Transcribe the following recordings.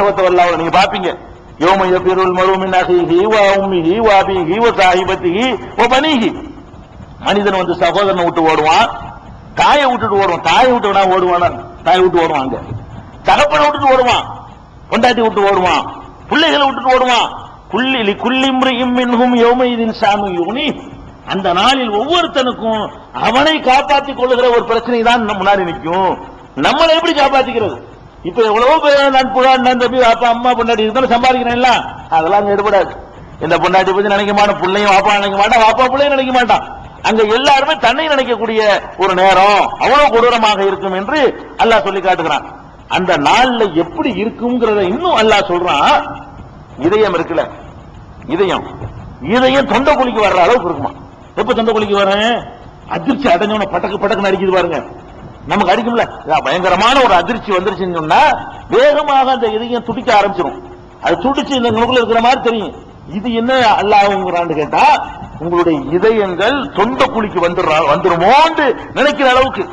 வாசவத்தை வரல நீங்க பாப்பீங்க. யோம யபிருல் மருமின் அஹிஹி வா உம்மிஹி வ அபிஹி வ சாஹிபத்திஹி வ பனிஹி. மனிதன் வந்து சகோதரனை விட்டு ஓடுவான் தாயை விட்டுட்டு ஓடுவான். தாயை விட்டு வேணா ஓடுவானா? தாயை விட்டு ஓடுவான் அங்க. தகப்பனை விட்டுட்டு ஓடுவான். பொண்டாட்டி விட்டு ஓடுவான். பிள்ளைகளை விட்டுட்டு ஓடுவான். குள்ளி குள்ளிம்ரியும் மின்ஹும் யோமைதின் சாமி யோனி அந்த நாளில் ஒவ்வொருத்தனுக்கும் அவனை காப்பாற்றிக் கொள்ளுகிற ஒரு பிரச்சனை தான் நம்ம முன்னாடி நிற்கும். நம்மளை எப்படி காப்பாத்திக்கிறது? இப்ப எவ்வளவோ பேர் நட்புடா தம்பி அப்பா அம்மா பொண்டாட்டி இருந்தாலும் சம்பாதிக்கிறேன்ல அதெல்லாம் அங்க எடுபடாது. இந்த பொண்டாட்டி பத்தி நினைக்க மாட்டான் பிள்ளையும் வாப்பா நினைக்க மாட்டான் வாப்பா பிள்ளையும் நினைக்க மாட்டான் அங்க எல்லாருமே தன்னை நினைக்கக்கூடிய ஒரு நேரம் அவ்வளவு கொடூரமாக இருக்கும் என்று அல்லாஹ் சொல்லி காட்டுகிறான். அந்த நாள்ல எப்படி இருக்குங்கிறத இன்னும் அல்லாஹ் சொல்றான். இதயம் இருக்குல்ல? இதயம். இதயம் தொண்டை குளிக்கு வர்ற அளவுக்கு இருக்குமா? எப்ப தொண்டை குளிக்கு வரேன் அதிர்ச்சி அடைஞ்சவன பட்டக்கு பட்டக்கு நடிக்குது பாருங்க. நமக்கு அடிக்கும்ல. பயங்கரமான ஒரு அதிர்ச்சி வந்துருச்சுன்னு சொன்னா வேகமாக அந்த இதயம் துடிக்க ஆரம்பிச்சிடும் அது துடிச்சு இந்த உங்களுக்குள்ள இருக்கிற மாதிரி தெரியும். இது என்ன அல்லாஹ்ங்கிறான்னு கேட்டா உங்களுடைய இதயங்கள் தொண்ட குழிக்கு வந்துடுறா வந்துருமோன்னு நினைக்கிற அளவுக்கு.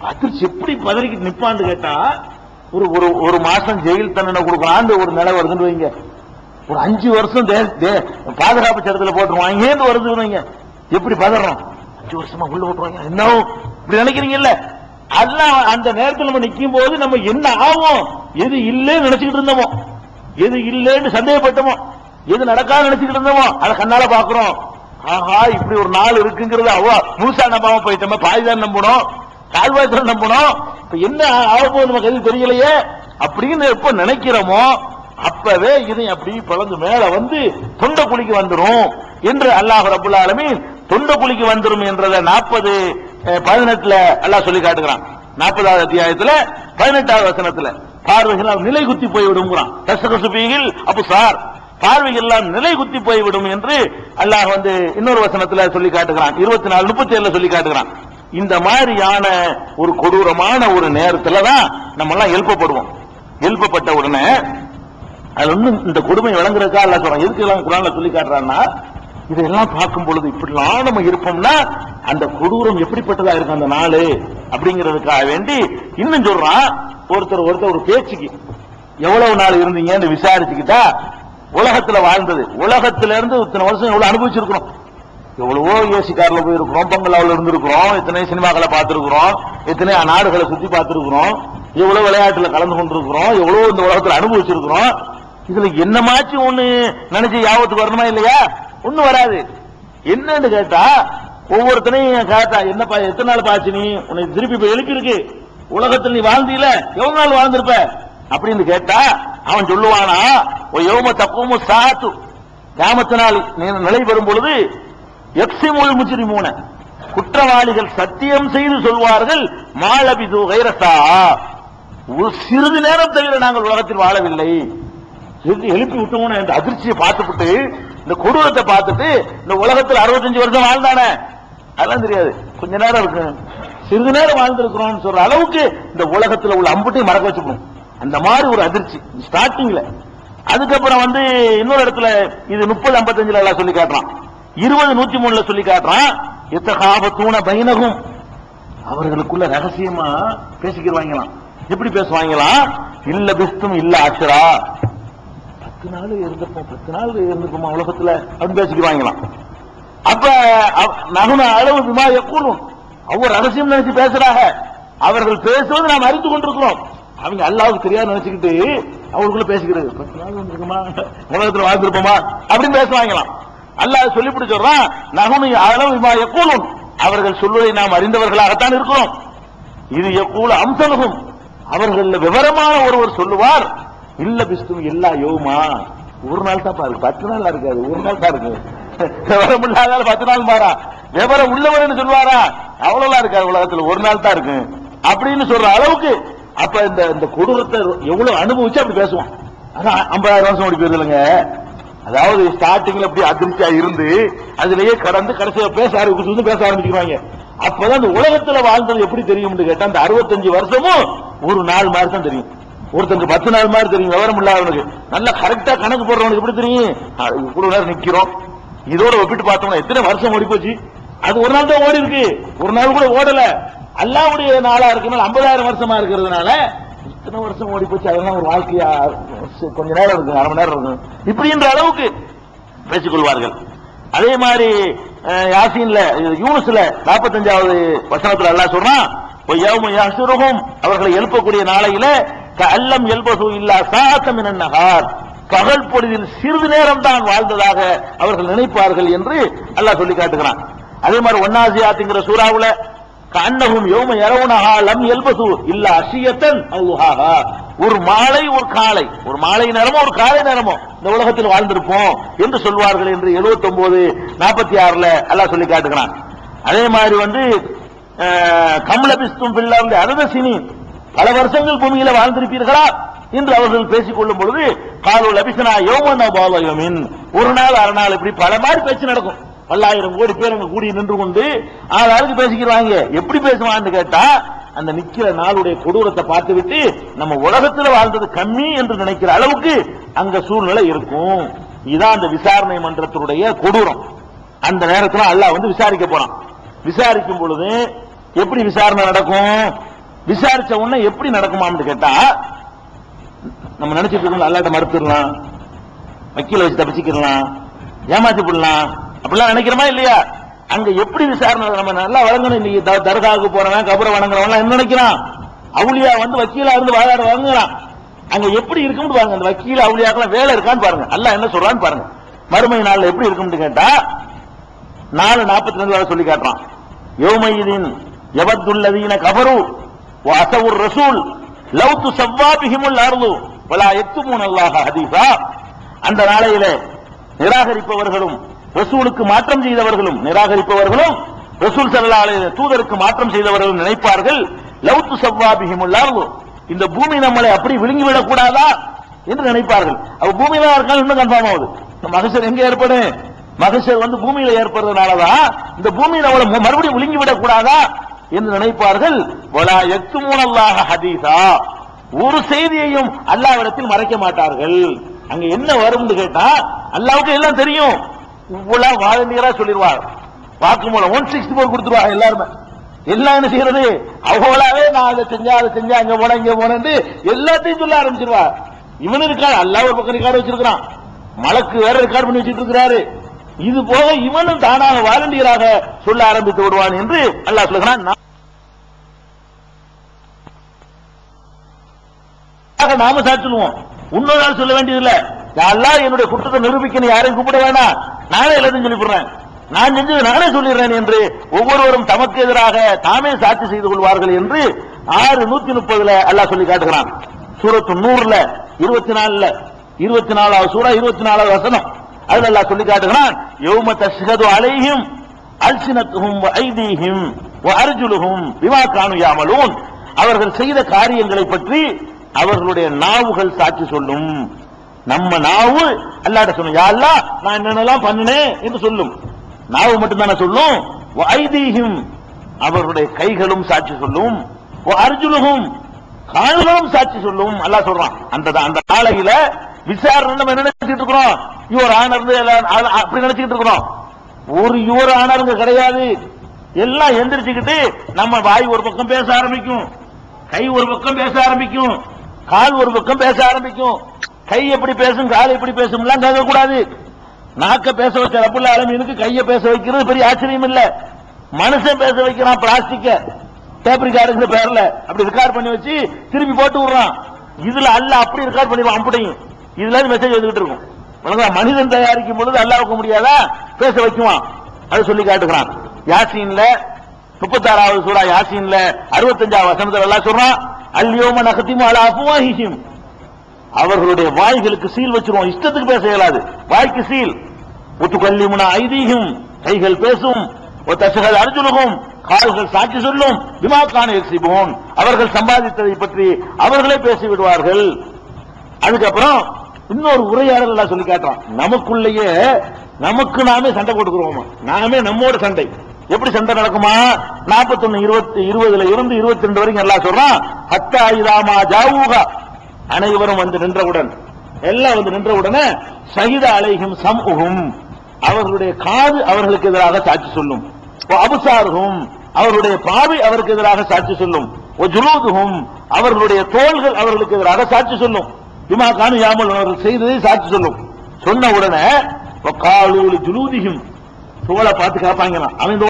அதிர்ச்சி எப்படி பதறிக்கிட்டு நிப்பான்னு கேட்டா ஒரு ஒரு ஒரு மாசம் ஜெயில் தண்டனை கொடுக்கலான்னு ஒரு நிலை வருதுன்னு வைங்க. ஒரு அஞ்சு வருஷம் தே- பாதுகாப்பு சட்டத்தில் போட்டுருவாங்க இங்கேருந்து வருதுன்னு வைங்க. எப்படி பதறோம் அஞ்சு வருஷமா உள்ள போட்டுருவாங்க. என்ன இப்படி நினைக்கிறீங்கல்ல? அதெல்லாம் அந்த நேரத்தில் நம்ம நிற்கும் போது நம்ம என்ன ஆகும் எது இல்லைன்னு நினைச்சுக்கிட்டு இருந்தோமோ? எது இல்லைன்னு சந்தேகப்பட்டோமோ? எது நடக்காது நினைச்சுக்கிட்டு இருந்தோமோ? அதை கண்ணால பாக்குறோம் ஆஹா இப்படி ஒரு நாள் இருக்குங்கிறது அவ முழுசா நம்பாம போயிட்டோமே பாதிதான் நம்பணும் கால்வாய்தான் நம்பணும். இப்ப என்ன ஆகும் நமக்கு எதுவும் தெரியலையே? அப்படின்னு எப்ப நினைக்கிறோமோ அப்பவே இதை அப்படி பிளந்து மேல வந்து தொண்டை குழிக்கு வந்துடும் என்று அல்லாஹ் ரபுல்லாலுமே தொண்டை குழிக்கு வந்துரும் என்றத நாற்பது பதினெட்டுல எல்லாம் சொல்லி காட்டுகிறான். நாற்பதாவது அத்தியாயத்துல பதினெட்டாவது வசனத்துல பார்வைகள் நிலை குத்தி போய் விடுங்கிறான் அப்போ சார். பார்வைகள் எல்லாம் நிலை குத்தி போய்விடும் என்று அல்லாஹ் வந்து இன்னொரு வசனத்துல சொல்லி காட்டுகிறான். இருபத்தி நாலு முப்பத்தி ஏழுல சொல்லி காட்டுகிறான். இந்த மாதிரியான ஒரு கொடூரமான ஒரு நேரத்துல தான் நம்ம எல்லாம் எழுப்பப்படுவோம். எழுப்பப்பட்ட உடனே அது இன்னும் இந்த கொடுமை விளங்குறதுக்கா அல்ல சொல்றான். எதுக்கு எல்லாம் குரான்ல சொல்லி காட்டுறான்னா இதெல்லாம் பார்க்கும் பொழுது இப்படிலாம் நம்ம இருப்போம்னா அந்த கொடூரம் எப்படிப்பட்டதா இருக்கும் அந்த நாள் அப்படிங்கிறதுக்காக வேண்டி இன்னும் சொல்றான் ஒருத்தர் ஒருத்தர் ஒரு பேச்சுக்கு எவ்வளவு நாள் இருந்தீங்கன்னு விசாரிச்சுக்கிட்டா உலகத்துல வாழ்ந்தது. உலகத்துல இருந்து இத்தனை வருஷம் எவ்வளவு அனுபவிச்சிருக்கிறோம். எவ்வளவோ ஏசி கார்ல போயிருக்கிறோம் பங்களாவில் இருந்திருக்கிறோம் எத்தனை சினிமாக்களை பார்த்திருக்கிறோம் எத்தனை நாடுகளை சுத்தி பார்த்திருக்கிறோம் எவ்வளவு விளையாட்டுல கலந்து கொண்டிருக்கிறோம் எவ்வளவு இந்த உலகத்துல அனுபவிச்சிருக்கிறோம். இதுல என்னமாச்சும் ஒண்ணு நினைச்சு யாபத்துக்கு வரணுமா இல்லையா? ஒண்ணும் வராது. என்னன்னு கேட்டா ஒவ்வொருத்தனையும் கேட்டா என்னப்பா எத்தனை நாள் பாச்சு நீ? உனக்கு திருப்பி இப்ப எழுப்பி இருக்கு உலகத்தில் நீ வாழ்ந்தீல? எவ்வளவு நாள் வாழ்ந்திருப்ப? அப்படின்னு கேட்டா அவன் சொல்லுவானா ஓ யோம தப்பமும் சாத்து. கிராமத்தினால் நாள் நிலை பெறும் பொழுது எக்ஸிமுல் முஜ்ரிமூன. குற்றவாளிகள் சத்தியம் செய்து சொல்வார்கள் மாலபிது வைரசா ஒரு சிறிது நேரம் தவிர நாங்கள் உலகத்தில் வாழவில்லை. எழுப்பி எழுப்பி விட்டோம்னு அந்த அதிர்ச்சியை பார்த்துவிட்டு இந்த கொடூரத்தை பார்த்துட்டு இந்த உலகத்தில் அறுபத்தஞ்சு வருஷம் வாழ்ந்தானே? அதெல்லாம் தெரியாது. கொஞ்ச நேரம் இருக்கு. சிறிது நேரம் வாழ்ந்திருக்கிறோம் சொல்ற அளவுக்கு இந்த உலகத்துல உள்ள அம்புட்டையும் மறக்க வச்சுக்கணும். அந்த மாதிரி ஒரு அதிர்ச்சி. ஸ்டார்டிங்ல அதுக்கப்புறம் வந்து இன்னொரு இடத்துல இது முப்பது ஐம்பத்தஞ்சுல எல்லாம் சொல்லி காட்டுறான். இருபது நூத்தி மூணுல சொல்லி காட்டுறான். எத்தகாபத்தூன பைனகும். அவர்களுக்குள்ள ரகசியமா பேசிக்கிறவாங்களாம் எப்படி பேசுவாங்களாம்? இல்ல பிஸ்தும் இல்ல அக்ஷரா. பத்து நாள் இருந்திருப்போம். பத்து நாள் இருந்திருப்போம் உலகத்துல? அப்படின்னு பேசிக்கிறாங்களாம் அப்ப நகுன அளவு விமா எப்பூர்வம் அவங்க அரசியம் நினைச்சு பேசுறாங்க அவர்கள் பேசுவது நாம் அறிந்து கொண்டிருக்கிறோம். அவங்க அல்லாவுக்கு தெரியாது நினைச்சுக்கிட்டு அவங்களுக்குள்ள பேசிக்கிறது. பத்து நாள் வந்திருக்குமா உலகத்துல வாழ்ந்திருப்போமா? அப்படின்னு பேசுவாங்களாம். அல்லாஹ் சொல்லிவிட்டு சொல்றான் நகுனு அளவு விமா எப்பூர்வம் அவர்கள் சொல்வதை நாம் அறிந்தவர்களாகத்தான் இருக்கிறோம். இது எக்கூல அம்சனுகும் அவர்கள் விவரமான ஒருவர் சொல்லுவார். இல்ல பிஸ்தும் எல்லா யோமா. ஒரு நாள் தான் பாருங்க பத்து நாள் இருக்காது. ஒரு நாள் தான் இருக்கு விவரம் இல்லாதால பத்து நாள் மாறா விவரம் உள்ளவர்னு சொல்லுவாரா அவ்வளவுலாம் இருக்காது உலகத்துல. ஒரு நாள் தான் இருக்கு. அப்படின்னு சொல்ற அளவுக்கு அப்ப இந்த இந்த கொடூரத்தை எவ்வளவு அனுபவிச்சு அப்படி பேசுவான். அதான் ஐம்பதாயிரம் வருஷம் ஓடி போயிருது இல்லைங்க. அதாவது ஸ்டார்டிங்ல அப்படி அதிர்ச்சியா இருந்து அதுலயே கடந்து கடைசியா பேச ஆரம்பிச்சு பேச ஆரம்பிச்சுக்குவாங்க. அப்பதான் அந்த உலகத்துல வாழ்ந்தது எப்படி தெரியும்னு கேட்டா அந்த அறுபத்தஞ்சு வருஷமும் ஒரு நாள் மாதிரி தான் தெரியும். ஒருத்தனுக்கு பத்து நாள் மாதிரி தெரியும் விவரம் இல்லாதவனுக்கு. நல்லா கரெக்டா கணக்கு போடுறவனுக்கு எப்படி தெரியும்? இவ்வளவு நேரம் நிக்கிறோம். இதோட ஒப்பிட்டு பார்த்தோம்னா எத்தனை வருஷம் ஓடி போச்சு? அது ஒரு நாள் தான் ஓடி இருக்கு. ஒரு நாள் கூட ஓடல. அல்லாவுடைய நாளா இருக்கனால ஐம்பதாயிரம் வருஷமா இருக்கிறதுனால இத்தனை வருஷம் ஓடி போச்சு. அதெல்லாம் ஒரு வாழ்க்கையா கொஞ்ச நேரம் இருக்கும் அரை மணி நேரம் இருக்கும். இப்படின்ற அளவுக்கு பேசிக்கொள்வார்கள் அதே மாதிரி யாசின்ல யாசீன்ல யூனுஸ்ல நாற்பத்தஞ்சாவது வசனத்துல எல்லாம் சொல்றான் அவர்களை எழுப்பக்கூடிய நாளையில கல்லம் எல்பசு இல்லா சாத்தம் நகார் பகல் பொழுதில் சிறிது நேரம் தான் வாழ்ந்ததாக அவர்கள் நினைப்பார்கள் என்று அல்லாஹ் சொல்லி காட்டுகிறான். அதே மாதிரி ஒன்னாசியாத்துங்கிற சூறாவுல கண்ணகும் யோம யரவுனஹா லம் எல்பசு இல்ல அசியத்தன் அவுஹாஹா ஒரு மாலை ஒரு காலை. ஒரு மாலை நேரமோ ஒரு காலை நேரமோ இந்த உலகத்தில் வாழ்ந்திருப்போம் என்று சொல்வார்கள் என்று 79 நாற்பத்தி ஆறுல அல்லாஹ் சொல்லி காட்டுகிறான். அதே மாதிரி வந்து கமலபிஸ்தும் பிள்ளாந்து அரதசினி பல வருஷங்கள் பூமியில வாழ்ந்திருப்பீர்களா? என்று அவர்கள் பேசிக் கொள்ளும் பொழுது காலூர் லபிசனா யோமன் பாலயோமின் ஒரு நாள் அரை நாள் இப்படி பல மாதிரி பேச்சு நடக்கும். பல்லாயிரம் கோடி பேர் அங்க கூடி நின்று கொண்டு ஆளாளுக்கு பேசிக்கிறாங்க? எப்படி பேசுவான்னு கேட்டா அந்த நிக்கிற நாளுடைய கொடூரத்தை பார்த்துவிட்டு நம்ம உலகத்துல வாழ்ந்தது கம்மி என்று நினைக்கிற அளவுக்கு அங்க சூழ்நிலை இருக்கும். இதான் அந்த விசாரணை மன்றத்தினுடைய கொடூரம். அந்த நேரத்தில் அல்லாஹ் வந்து விசாரிக்க போறான். விசாரிக்கும் பொழுது எப்படி விசாரணை நடக்கும்? விசாரிச்ச உடனே எப்படி நடக்குமான்னு கேட்டா நம்ம நினைச்சிட்டு இருக்கோம் அல்லாட்ட மறுத்துடலாம் வக்கீல வச்சு தப்பிச்சுக்கலாம் ஏமாத்தி போடலாம் அப்படிலாம் நினைக்கிறோமா இல்லையா? அங்க எப்படி விசாரணை நம்ம நல்லா வழங்கணும் இன்னைக்கு த- தர்காவுக்கு போறவன் கபரை வணங்குறவன் என்ன நினைக்கிறான்? அவுளியா வந்து வக்கீலா இருந்து வாதாட வாங்குறான் அங்க எப்படி இருக்கும்னு பாருங்க அந்த வக்கீல் அவுளியாக்கெல்லாம் வேலை இருக்கான்னு பாருங்க அல்ல என்ன சொல்றான்னு பாருங்க. மறுமை நாள்ல எப்படி இருக்கும்னு கேட்டா நாலு நாற்பத்தி ரெண்டு வரை சொல்லி காட்டுறான். யோமையிதின் எவத்துள்ளதீன கபரு. அசவுர் ரசூல் லவ் து சவ்வாபிஹிமுல் அருளு வலா எத்துமூன் அல்லாஹ ஹதீஃபா அந்த நாளையில நிராகரிப்பவர்களும் ரசூலுக்கு மாற்றம் செய்தவர்களும் நிராகரிப்பவர்களும் ரசூல் ஸல்லல்லாஹு தூதருக்கு மாற்றம் செய்தவர்களும் நினைப்பார்கள். லவ் து சவ்வாபிஹிமுல் இந்த பூமி நம்மளை அப்படி விழுங்கிவிடக் கூடாதா என்று நினைப்பார்கள். அப்ப பூமியில இருக்கால் இன்னும் கன்ஃபார்ம் ஆகுது. மகசர் எங்க ஏற்படும் மகசர் வந்து பூமியில ஏற்படுறதுனாலதான் இந்த பூமியில அவளை மறுபடியும் விழுங்கி விடக் கூடாதா என்று நினைப்பார்கள். வலா எத்துமூனல்லாக ஹதீசா ஒரு செய்தியையும் அல்லாவிடத்தில் மறைக்க மாட்டார்கள். அங்க என்ன வரும்னு கேட்டா அல்லாவுக்கு எல்லாம் தெரியும். இவ்வளவு வாலண்டியரா சொல்லிடுவார் வாக்குமூலம் ஒன் சிக்ஸ்டி போர் கொடுத்துருவாங்க எல்லாருமே. எல்லாம் என்ன செய்யறது? அவங்களாவே நான் அதை செஞ்சா அதை செஞ்சா அங்க போனேன் இங்க போனேன்னு எல்லாத்தையும் சொல்ல ஆரம்பிச்சிருவா இவனு இருக்காரு அல்லாஹ் ஒரு பக்கம் ரெக்கார்டு வச்சிருக்கான் மலக்கு வேற ரெக்கார்ட் பண்ணி வச்சிட்டு இருக்கிறாரு. இது போக இவனும் தானாக வாலண்டியராக சொல்ல ஆரம்பித்து விடுவான் என்று அல்லாஹ் சொல்லுகிறான் நாம சாட்சிடுவோம் இன்னொரு நாள் சொல்ல வேண்டியதில்லை. அல்லாஹ் என்னுடைய குற்றத்தை நிரூபிக்கணும் யாரையும் கூப்பிட வேணாம். நானே எல்லாத்தையும் சொல்லிவிடுறேன். நான் செஞ்சது நானே சொல்லிடுறேன் என்று ஒவ்வொருவரும் தமக்கு எதிராக தாமே சாட்சி செய்து கொள்வார்கள் என்று ஆறு நூத்தி முப்பதுல அல்லாஹ் சொல்லி காட்டுகிறான். சூரத்து நூறுல இருபத்தி நாலுல இருபத்தி நாலாவது சூறா இருபத்தி நாலாவது வசனம். அது நல்லா சொல்லி காட்டுகிறான். யோம தஷ்கது அலைஹிம் அல்சினத்துஹும் ஐதீஹிம் வ அர்ஜுலுஹும் யாமலூன். அவர்கள் செய்த காரியங்களை பற்றி அவர்களுடைய நாவுகள் சாட்சி சொல்லும். நம்ம நாவு அல்லாட்ட சொல்லும். யா அல்லாஹ் நான் என்னென்னலாம் பண்ணினேன் என்று சொல்லும். நாவு மட்டும் தானே சொல்லும் ஐதீஹிம் அவர்களுடைய கைகளும் சாட்சி சொல்லும். வ அர்ஜுலுஹும் கால்களும் சாட்சி சொல்லும். அல்லாஹ் சொல்றான். அந்த அந்த நாளையில விசாரணை நம்ம நினைச்சிட்டு இருக்கிறோம்? இவர் ஆனர்ந்து எல்லாம் அப்படி நினைச்சுக்கிட்டு இருக்கிறோம். ஒரு யுவர் ஆனருங்க கிடையாது. எல்லாம் எந்திரிச்சுக்கிட்டு நம்ம வாய் ஒரு பக்கம் பேச ஆரம்பிக்கும். கை ஒரு பக்கம் பேச ஆரம்பிக்கும். கால் ஒரு பக்கம் பேச ஆரம்பிக்கும். கை எப்படி பேசும் கால் எப்படி பேசும்லாம் கேட்கக்கூடாது. நாக்க பேச வச்ச ரப்புல்ல அலமீனுக்கு கையை பேச வைக்கிறது பெரிய ஆச்சரியம் இல்ல. மனுஷன் பேச வைக்கிறான் பிளாஸ்டிக்க. டேப் ரெக்கார்டுங்கிற பேர்ல. அப்படி ரெக்கார்ட் பண்ணி வச்சு திருப்பி போட்டு விடுறான். இதுல அல்ல அப்படி ரிகார்ட் பண்ணிடுவான் அம்புடையும். இதுல மெசேஜ் வந்துகிட்டு இருக்கும். விளங்குதா? மனிதன் தயாரிக்கும் பொழுது அல்லாவுக்கு முடியாதா? பேச வைக்குவான் அதை சொல்லி காட்டுகிறான். யாசீன்ல முப்பத்தாறாவது சூடா யாசீன்ல அறுபத்தஞ்சாவது வசனத்தில் எல்லாம் சொல்றான் அல்லியோம நகத்திமு அலா அவர்களுடைய வாய்களுக்கு சீல் வச்சிருவோம். இஷ்டத்துக்கு பேச இயலாது. வாய்க்கு சீல். ஒத்துக்கல்லிமுனா ஐதீகம் கைகள் பேசும். தசகல் அர்ஜுனகும். கால்கள் சாட்சி சொல்லும். விமாக்கான எசிபோன் அவர்கள் சம்பாதித்ததை பற்றி அவர்களே பேசிவிடுவார்கள். அதுக்கப்புறம் இன்னொரு உரையாடல் எல்லாம் சொல்லி காட்டுறான். நமக்குள்ளேயே நமக்கு நாமே சண்டை போட்டுக்கிறோமா நாமே நம்மோட சண்டை. எப்படி சண்டை நடக்குமா? 41 இருபத்தி இருபதுல இருந்து இருபத்தி ரெண்டு வரைக்கும் எல்லாம் சொல்றான். ஹத்தா இதாமா ஜாவூகா அனைவரும் வந்து நின்றவுடன் எல்லாம் வந்து நின்றவுடனே சகித அலைகும் சமூகம் அவர்களுடைய காது அவர்களுக்கு எதிராக சாட்சி சொல்லும். அபுசாருகும் அவர்களுடைய பாவை அவருக்கு எதிராக சாட்சி சொல்லும். ஜுலூதுகும் அவர்களுடைய தோள்கள் அவர்களுக்கு எதிராக சாட்சி சொல்லும். பிமா கானு யாமல் அவர்கள் செய்ததை சாட்சி சொல்லும். சொன்ன உடனே காலூலி ஜுலூதியும் தோலை பார்த்து காப்பாங்க அவன்